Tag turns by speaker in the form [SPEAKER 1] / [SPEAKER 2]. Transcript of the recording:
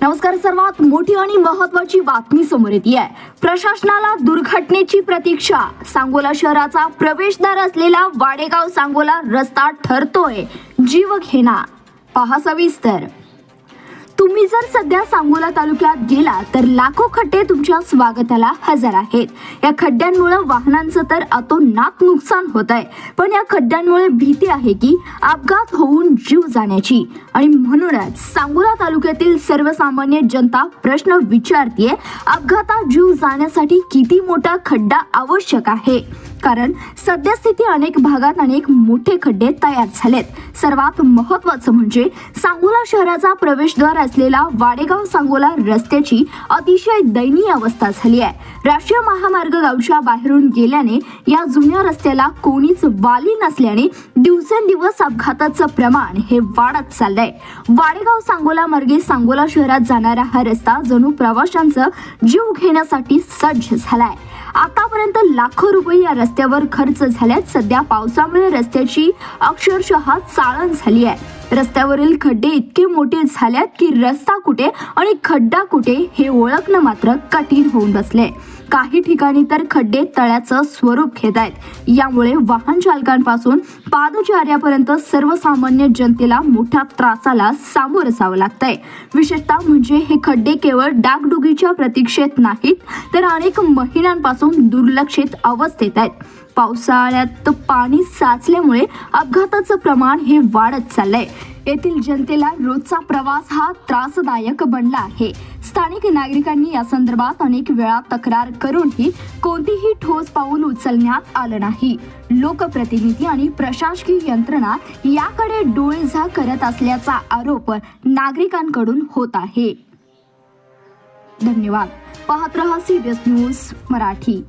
[SPEAKER 1] नमस्कार सर्वात मोठी आणि महत्वाची बातमी समोर येते आहे प्रशासनाला दुर्घटनेची प्रतीक्षा. सांगोला शहराचा प्रवेशद्वार असलेला वाडेगाव सांगोला रस्ता ठरतोय. जीव घेणा पहा सविस्तर. तुम्ही जर सध्या सांगोला तालुक्यात गेला तर लाखो खड्डे तुमच्या स्वागताला हजर आहेत. या खड्ड्यांमुळे वाहनांचं तर अतोनात नुकसान होत आहे. पण या खड्ड्यांमुळे भीती आहे की अपघात होऊन जीव जाण्याची. आणि म्हणूनच सांगोला तालुक्यातील सर्वसामान्य जनता प्रश्न विचारतीये अपघातात जीव जाण्यासाठी किती मोठा खड्डा आवश्यक आहे? कारण सद्यस्थिती अनेक भागात अनेक मोठे खड्डे तयार झालेत. सर्वात महत्वाचं म्हणजे सांगोला शहराचा प्रवेशद्वार असलेला वाडेगाव सांगोला रस्त्याची अतिशय दयनीय अवस्था झाली आहे. राष्ट्रीय महामार्ग गावच्या बाहेरून गेल्याने या जुन्या रस्त्याला कोणीच वाली नसल्याने दिवसेंदिवस अपघाताचं प्रमाण हे वाढत चाललंय. वाडेगाव सांगोला मार्गे सांगोला शहरात जाणारा हा रस्ता जणू प्रवाशांचं जीव घेण्यासाठी सज्ज झालाय. आतापर्यंत लाखो रुपये या रस्त्यावर खर्च झाल्यात. सध्या पावसामुळे रस्त्याची अक्षरशः चाळण झाली आहे. रस्त्यावरील खड्डे इतके मोठे झाल्यात की रस्ता कुठे आणि खड्डा कुठे हे ओळखणं मात्र कठीण होऊन बसले काही ठिकाणी तर खड्डे तळ्याचं स्वरूप घेत आहेत. यामुळे वाहन चालकांपासून पादचार्यापर्यंत सर्वसामान्य जनतेला मोठ्या त्रासाला सामोरं जावं लागतंय. विशेषतः म्हणजे हे खड्डे केवळ डागडुगीच्या प्रतीक्षेत नाहीत तर अनेक महिन्यांपासून दुर्लक्षित अवस्थेत आहेत. पावसाळ्यात पाणी साचल्यामुळे अपघाताचं प्रमाण हे वाढत चाललंय. येथील जनतेला रोजचा प्रवास हा त्रासदायक बनला आहे. स्थानिक नागरिकांनी या संदर्भात अनेक वेळा तक्रार करूनही कोणतीही ठोस पाऊल उचलण्यात आलं नाही. लोकप्रतिनिधी आणि प्रशासकीय यंत्रणा याकडे डोळेझा करत असल्याचा आरोप नागरिकांकडून होत आहे. धन्यवाद. पाहत रहा सी न्यूज मराठी.